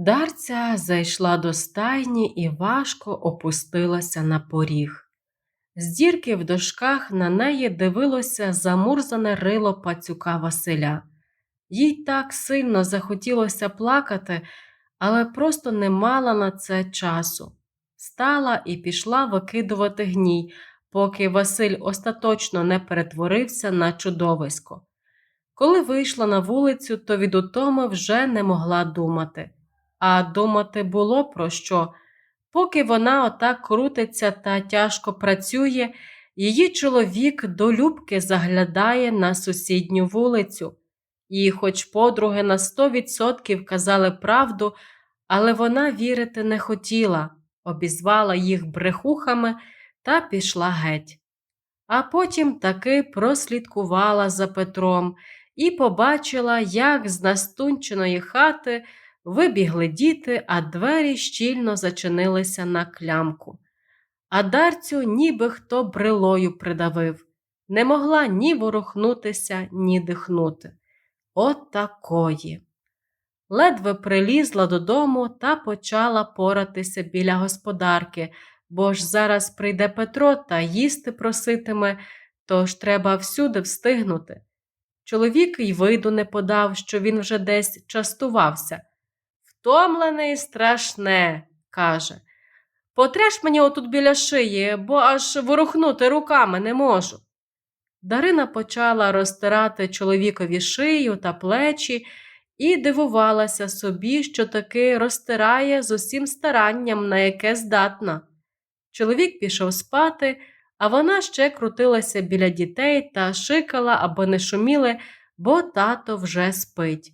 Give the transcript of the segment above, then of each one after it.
Дарця зайшла до стайні і важко опустилася на поріг. З дірки в дошках на неї дивилося замурзане рило пацюка Василя. Їй так сильно захотілося плакати, але просто не мала на це часу. Стала і пішла викидувати гній, поки Василь остаточно не перетворився на чудовисько. Коли вийшла на вулицю, то від утоми вже не могла думати. А думати було про що. Поки вона отак крутиться та тяжко працює, її чоловік до любки заглядає на сусідню вулицю. І, хоч подруги на сто відсотків казали правду, але вона вірити не хотіла, обізвала їх брехухами та пішла геть. А потім таки прослідкувала за Петром і побачила, як з настунченої хати вибігли діти, а двері щільно зачинилися на клямку. А дарцю ніби хто брилою придавив, не могла ні ворухнутися, ні дихнути. От такої. Ледве прилізла додому та почала поратися біля господарки, бо ж зараз прийде Петро та їсти проситиме, тож треба всюди встигнути. Чоловік й виду не подав, що він вже десь частувався. Втомлений страшне, каже. Потреш мені отут біля шиї, бо аж ворухнути руками не можу. Дарина почала розтирати чоловікові шию та плечі і дивувалася собі, що таки розтирає з усім старанням, на яке здатна. Чоловік пішов спати, а вона ще крутилася біля дітей та шикала, аби не шуміли, бо тато вже спить.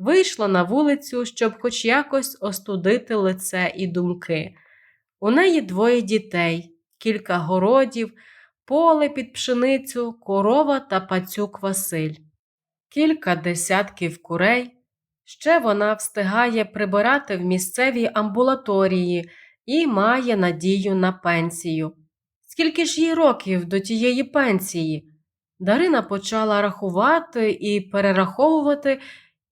Вийшла на вулицю, щоб хоч якось остудити лице і думки. У неї двоє дітей, кілька городів, поле під пшеницю, корова та пацюк Василь, кілька десятків курей. Ще вона встигає прибирати в місцевій амбулаторії і має надію на пенсію. Скільки ж їй років до тієї пенсії? Дарина почала рахувати і перераховувати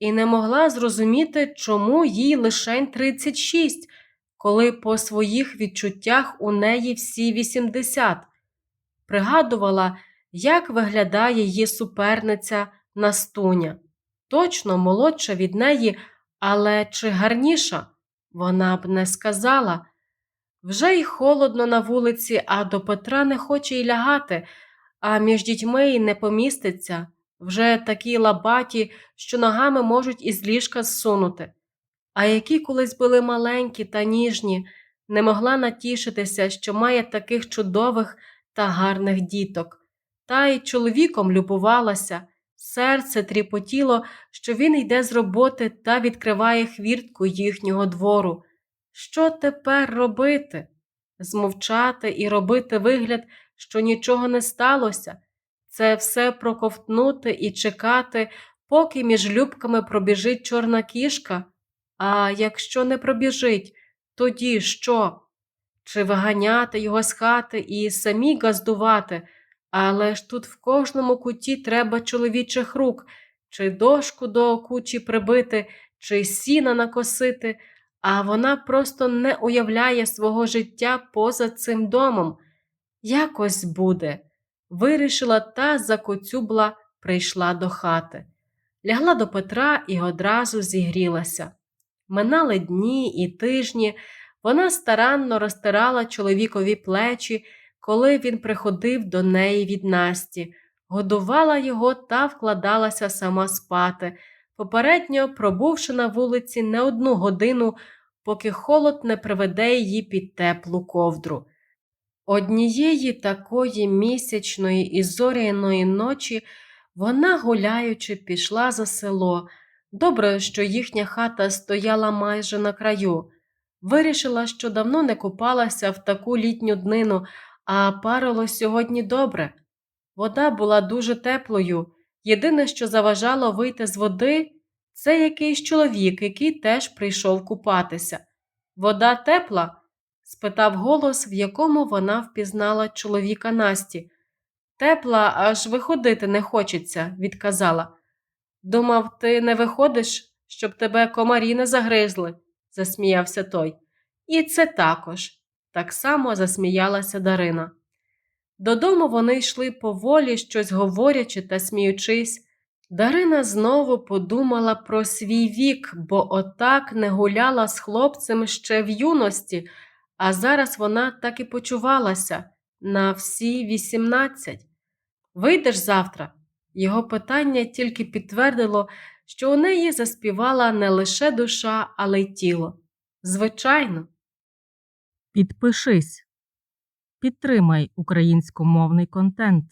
і не могла зрозуміти, чому їй лишень 36, коли по своїх відчуттях у неї всі 80. Пригадувала, як виглядає її суперниця Настуня. Точно молодша від неї, але чи гарніша? Вона б не сказала. Вже й холодно на вулиці, а до Петра не хоче й лягати, а між дітьми й не поміститься вже такі лабаті, що ногами можуть із ліжка зсунути. А які колись були маленькі та ніжні, не могла натішитися, що має таких чудових та гарних діток. Та й чоловіком любувалася, серце тріпотіло, що він йде з роботи та відкриває хвіртку їхнього двору. Що тепер робити? Змовчати і робити вигляд, що нічого не сталося це все проковтнути і чекати, поки між любками пробіжить чорна кішка. А якщо не пробіжить, тоді що? Чи виганяти його з хати і самі газдувати, але ж тут в кожному куті треба чоловічих рук, чи дошку до кучі прибити, чи сіна накосити, а вона просто не уявляє свого життя поза цим домом. Якось буде. Вирішила та закоцюбла прийшла до хати. Лягла до Петра і одразу зігрілася. Минали дні і тижні, вона старанно розтирала чоловікові плечі, коли він приходив до неї від Насті, годувала його та вкладалася сама спати, попередньо пробувши на вулиці не одну годину, поки холод не приведе її під теплу ковдру. Однієї такої місячної і зоряної ночі вона, гуляючи, пішла за село. Добре, що їхня хата стояла майже на краю. Вирішила, що давно не купалася в таку літню днину, а парило сьогодні добре. Вода була дуже теплою. Єдине, що заважало вийти з води, це якийсь чоловік, який теж прийшов купатися. Вода тепла спитав голос, в якому вона впізнала чоловіка Насті. Тепла, аж виходити не хочеться, відказала. Думав, ти не виходиш, щоб тебе комарі не загризли. засміявся той. І це також. Так само засміялася Дарина. Додому вони йшли поволі, щось говорячи та сміючись. Дарина знову подумала про свій вік, бо отак не гуляла з хлопцем ще в юності, а зараз вона так і почувалася на всі вісімнадцять. Вийдеш завтра? Його питання тільки підтвердило, що у неї заспівала не лише душа, але й тіло. Звичайно. Підпишись. Підтримай українськомовний контент.